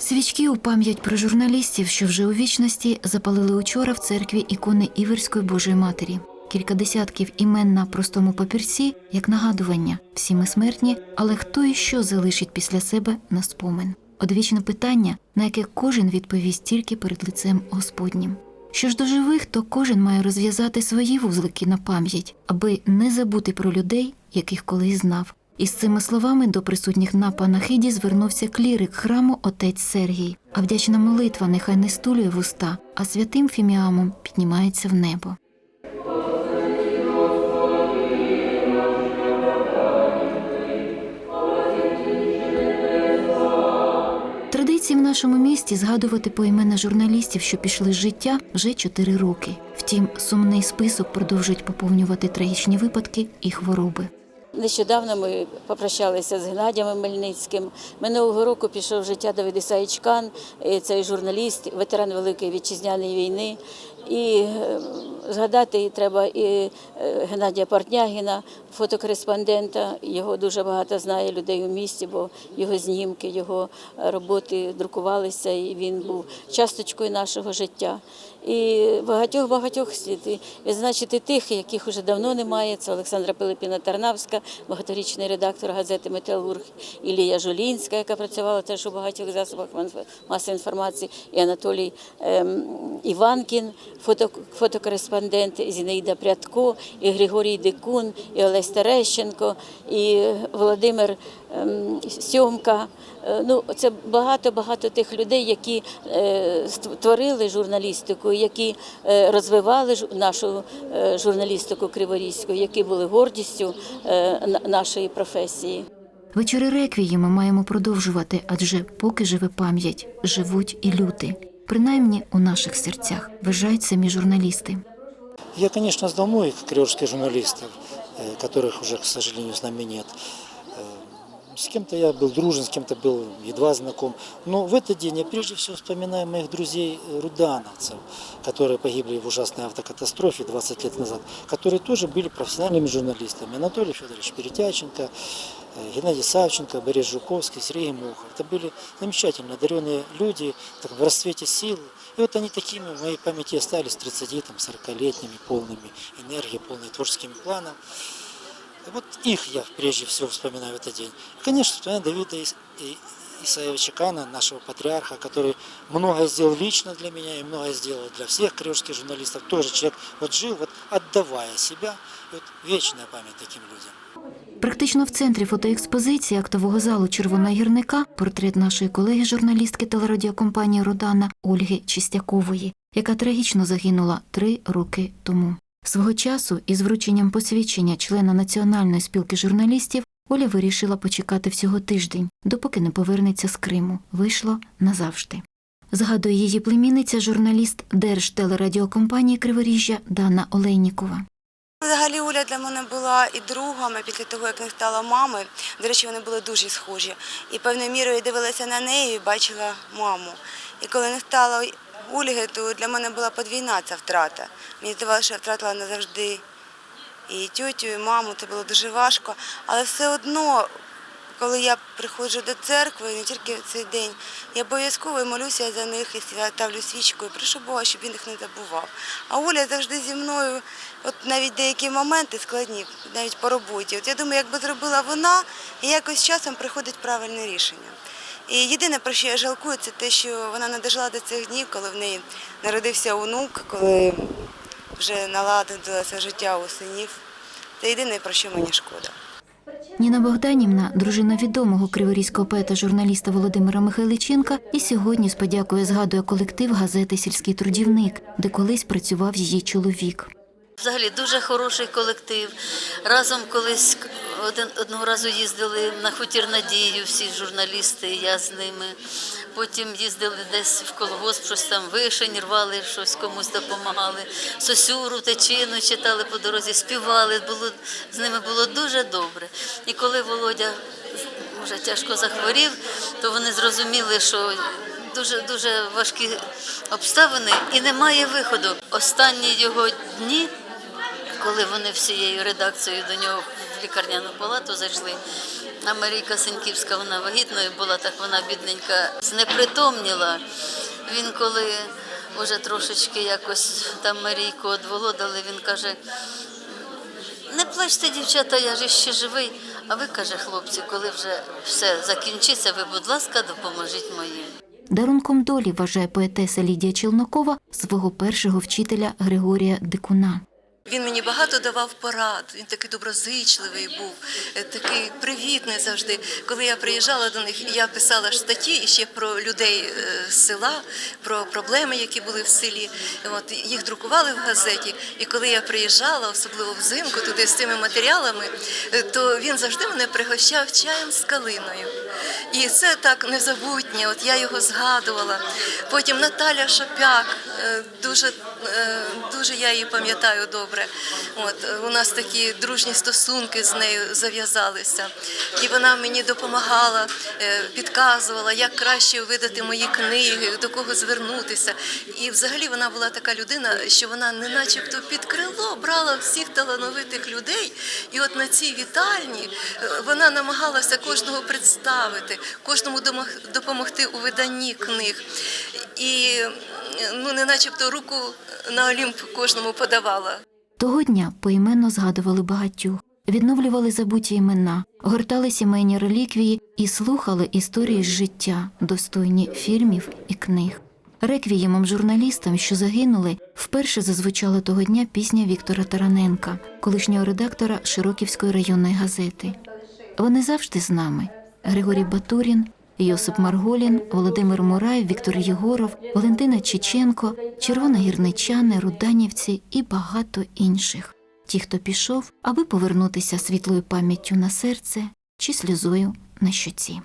Свічки у пам'ять про журналістів, що вже у вічності запалили учора в церкві ікони Іверської Божої Матері. Кілька десятків імен на простому папірці, як нагадування. Всі ми смертні, але хто і що залишить після себе на спомин? Одвічне питання, на яке кожен відповість тільки перед лицем Господнім. Що ж до живих, то кожен має розв'язати свої вузлики на пам'ять, аби не забути про людей, яких колись знав. Із цими словами до присутніх на панахиді звернувся клірик храму отець Сергій. А вдячна молитва нехай не стулює в уста, а святим фіміамом піднімається в небо. Традиції в нашому місті згадувати поімена журналістів, що пішли з життя, вже чотири роки. Втім, сумний список продовжують поповнювати трагічні випадки і хвороби. Нещодавно ми попрощалися з Геннадієм Мельницьким. Минулого року пішов в життя Давид Ісаїчкан, е, цей журналіст, ветеран Великої вітчизняної війни. І згадати треба і е, Геннадія Портнягіна, фотокореспондента. Його дуже багато знає людей у місті, бо його знімки, його роботи друкувалися, і він був часточкою нашого життя. І багатьох багатьох слід відзначити тих, яких уже давно немає. Це Олександра Пилипіна Тарнавська, багаторічний редактор газети Металург Ілія Жулінська, яка працювала теж у багатьох засобах масової інформації, і Анатолій ем, Іванкін, фотокореспондент, і Зінаїда Прядко, і Григорій Дикун, і Олесь Терещенко, і Володимир ем, Сьомка. Е, Ну, це багато-багато тих людей, які е, створили журналістику, які е, розвивали нашу журналістику криворізьку, які були гордістю на- нашої професії. Вечори реквії ми маємо продовжувати, адже поки живе пам'ять, живуть і люди. Принаймні у наших серцях вважають самі журналісти. Я, конечно, сдал многих криворжских журналистов, э, которых уже, к сожалению, с нами нет. Э, С кем-то я был дружен, с кем-то был едва знаком. Но в этот день я прежде всего вспоминаю моих друзей э, рудановцев, которые погибли в ужасной автокатастрофе 20 лет назад, которые тоже были профессиональными журналистами. Анатолий Федорович Перетяченко, э, Геннадий Савченко, Борис Жуковский, Сергей Мохов. Это были замечательно одаренные люди так, в расцвете сил. И вот они такими в моей памяти остались 30-40-летними, полными энергии, полными творческими планов. И вот их я прежде всего вспоминаю в этот день. И, конечно, вспоминаю Давида Ис- и- Исаевича Кана, нашего патриарха, который многое сделал лично для меня и многое сделал для всех криворжских журналистов. Тоже человек вот жил, вот отдавая себя. И вот вечная память таким людям. Практично в центрі фотоекспозиції актового залу Червона гірника портрет нашої колеги журналістки телерадіокомпанії Родана Ольги Чистякової, яка трагічно загинула три роки тому. Свого часу із врученням посвідчення члена Національної спілки журналістів Оля вирішила почекати всього тиждень, допоки не повернеться з Криму. Вийшло назавжди. Згадує її племінниця, журналіст Держтелерадіокомпанії Криворіжжя Дана Олейнікова. Взагалі Оля для мене була і другом, а після того, як не стала мамою. До речі, вони були дуже схожі. І певною мірою дивилася на неї і бачила маму. І коли не стало Ольги, то для мене була подвійна ця втрата. Мені здавалося, що я втратила назавжди і тютю, і маму. Це було дуже важко. Але все одно, коли я приходжу до церкви, не тільки в цей день, я обов'язково молюся за них і ставлю свічку і прошу Бога, щоб він їх не забував. А Оля завжди зі мною, от навіть деякі моменти складні, навіть по роботі. От я думаю, якби зробила вона, і якось часом приходить правильне рішення. І єдине, про що я жалкую, це те, що вона не дожила до цих днів, коли в неї народився онук, коли вже наладилося життя у синів. Це єдине, про що мені шкода. Ніна Богданівна, дружина відомого криворізького поета-журналіста Володимира Михайличенка, і сьогодні з подякою згадує колектив газети Сільський трудівник, де колись працював її чоловік. Взагалі дуже хороший колектив. Разом колись один, одного разу їздили на хутір Надію, всі журналісти, я з ними. Потім їздили десь в колгосп, щось там вишень, рвали, щось комусь допомагали. Сосюру, течину читали по дорозі, співали. Було, з ними було дуже добре. І коли Володя вже тяжко захворів, то вони зрозуміли, що дуже дуже важкі обставини і немає виходу. Останні його дні, коли вони всією редакцією до нього в лікарняну палату зайшли. А Марійка Сеньківська, вона вагітною була, так вона бідненька знепритомніла. Він коли вже трошечки якось там Марійку одволодали, він каже, не плачте, дівчата, я ж ще живий. А ви, каже, хлопці, коли вже все закінчиться, ви, будь ласка, допоможіть моїм. Дарунком долі вважає поетеса Лідія Челнокова свого першого вчителя Григорія Дикуна. Він мені багато давав порад. Він такий доброзичливий був, е, такий привітний завжди. Коли я приїжджала до них, я писала статті і ще про людей е, села, про проблеми, які були в селі. От їх друкували в газеті. І коли я приїжджала, особливо взимку, туди з цими матеріалами, е, то він завжди мене пригощав чаєм з калиною. І це так незабутнє. От я його згадувала. Потім Наталя Шопяк, е, дуже, е, дуже я її пам'ятаю добре. От е, у нас такі дружні стосунки з нею зав'язалися. І вона мені допомагала, е, підказувала, як краще видати мої книги, до кого звернутися. І взагалі вона була така людина, що вона не начебто під крило брала всіх талановитих людей. І от на цій вітальні е, вона намагалася кожного представити, кожному допомогти у виданні книг. І е, ну, не начебто руку на Олімп кожному подавала. Того дня поіменно згадували багатьох, відновлювали забуті імена, гортали сімейні реліквії і слухали історії з життя, достойні фільмів і книг. Реквіємом журналістам, що загинули, вперше зазвучала того дня пісня Віктора Тараненка, колишнього редактора Широківської районної газети. Вони завжди з нами: Григорій Батурін, Йосип Марголін, Володимир Мурай, Віктор Єгоров, Валентина Чеченко, Червона гірничани, Руданівці і багато інших. Ті, хто пішов, аби повернутися світлою пам'яттю на серце чи сльозою на щоці.